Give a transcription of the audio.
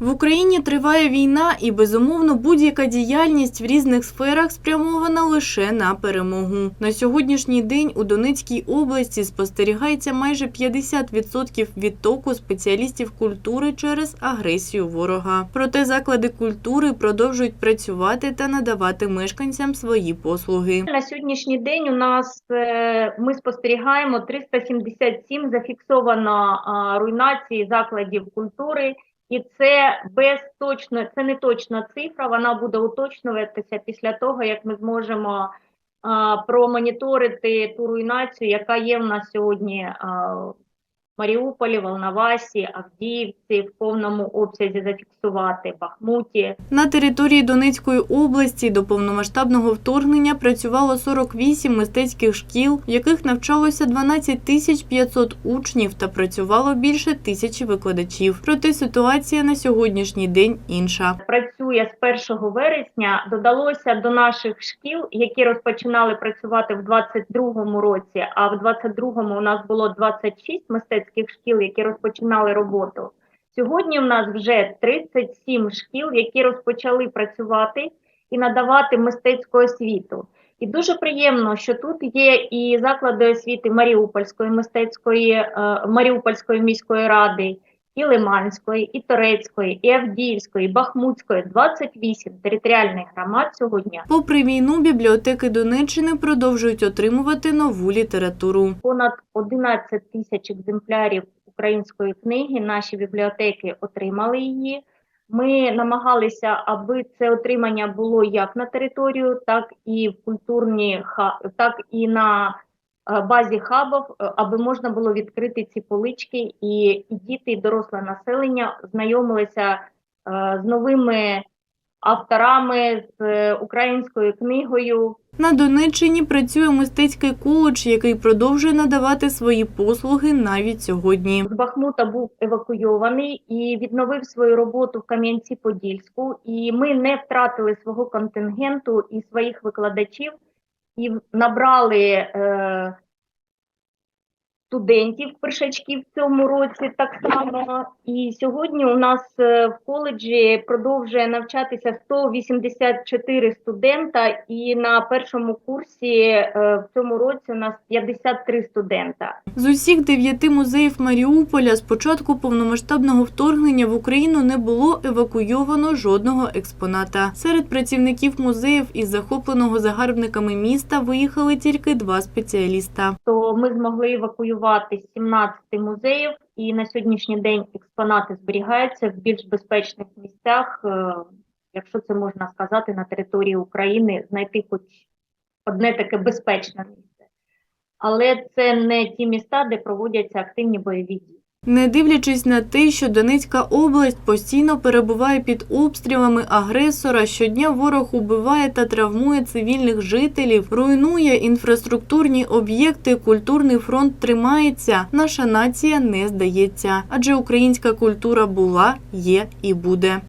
В Україні триває війна, і безумовно будь-яка діяльність в різних сферах спрямована лише на перемогу. На сьогоднішній день у Донецькій області спостерігається майже 50% відтоку спеціалістів культури через агресію ворога. Проте заклади культури продовжують працювати та надавати мешканцям свої послуги. На сьогоднішній день у нас е, ми спостерігаємо 377 зафіксовано руйнації закладів культури, і це без точно, це не точна цифра. Вона буде уточнюватися після того, як ми зможемо а, промоніторити ту руйнацію, яка є в нас сьогодні а, Маріуполі, Волновасі, Авдіївці, в повному обсязі зафіксувати, Бахмуті. На території Донецької області до повномасштабного вторгнення працювало 48 мистецьких шкіл, в яких навчалося 12 тисяч 500 учнів та працювало більше тисячі викладачів. Проте ситуація на сьогоднішній день інша. працює з 1 вересня, додалося до наших шкіл, які розпочинали працювати в 22-му році, а в 22-му у нас було 26 мистецьких шкіл, які розпочинали роботу. Сьогодні в нас вже 37 шкіл, які розпочали працювати і надавати мистецьку освіту. І дуже приємно, що тут є і заклади освіти Маріупольської мистецької е, Маріупольської міської ради, і Лиманської, і Торецької, і Авдіївської, і Бахмутської 28 територіальних громад сьогодні. Попри війну, бібліотеки Донеччини продовжують отримувати нову літературу. Понад 11 тисяч екземплярів української книги наші бібліотеки отримали її. Ми намагалися, аби це отримання було як на територію, так і в культурні так і на базі хабів, е, аби можна було відкрити ці полички, і, і діти, і доросле населення знайомилися е, з новими авторами, з е, українською книгою. На Донеччині працює мистецький коледж, який продовжує надавати свої послуги навіть сьогодні. з Бахмута був евакуйований і відновив свою роботу в Кам'янці-Подільську. І ми не втратили свого контингенту і своїх викладачів, і набрали е, студентів першачків в цьому році так само. І сьогодні у нас е, в коледжі продовжує навчатися 184 студента, і на першому курсі е, в цьому році у нас 53 студента. З усіх дев'яти музеїв Маріуполя з початку повномасштабного вторгнення в Україну не було евакуйовано жодного експоната. Серед працівників музеїв із захопленого загарбниками міста виїхали тільки два спеціаліста. то ми змогли евакуювати 17 музеїв, і на сьогоднішній день експонати зберігаються в більш безпечних місцях, е, якщо це можна сказати, на території України знайти хоч одне таке безпечне місце. Але це не ті міста, де проводяться активні бойові дії. Не дивлячись на те, що Донецька область постійно перебуває під обстрілами агресора, щодня ворог убиває та травмує цивільних жителів, руйнує інфраструктурні об'єкти, культурний фронт тримається. Наша нація не здається, адже українська культура була, є і буде.